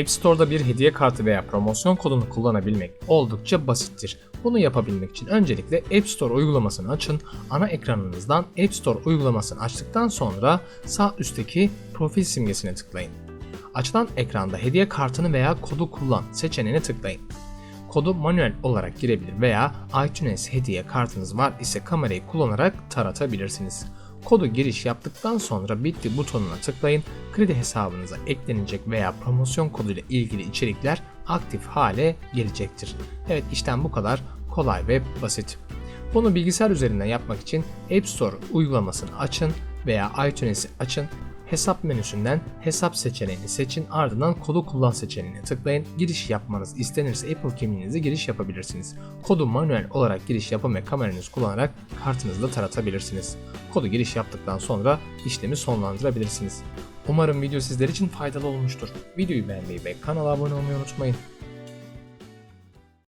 App Store'da bir hediye kartı veya promosyon kodunu kullanabilmek oldukça basittir. Bunu yapabilmek için öncelikle App Store uygulamasını açın. Ana ekranınızdan App Store uygulamasını açtıktan sonra sağ üstteki profil simgesine tıklayın. Açılan ekranda hediye kartını veya kodu kullan seçeneğine tıklayın. Kodu manuel olarak girebilir veya iTunes hediye kartınız var ise kamerayı kullanarak taratabilirsiniz. Kodu giriş yaptıktan sonra bitti butonuna tıklayın. Kredi hesabınıza eklenecek veya promosyon koduyla ilgili içerikler aktif hale gelecektir. Evet işlem bu kadar kolay ve basit. Bunu bilgisayar üzerinden yapmak için App Store uygulamasını açın veya iTunes'i açın. Hesap menüsünden hesap seçeneğini seçin ardından kodu kullan seçeneğine tıklayın. Giriş yapmanız istenirse Apple kimliğinize giriş yapabilirsiniz. Kodu manuel olarak giriş yapın ve kameranızı kullanarak kartınızda taratabilirsiniz. Kodu giriş yaptıktan sonra işlemi sonlandırabilirsiniz. Umarım video sizler için faydalı olmuştur. Videoyu beğenmeyi ve kanala abone olmayı unutmayın.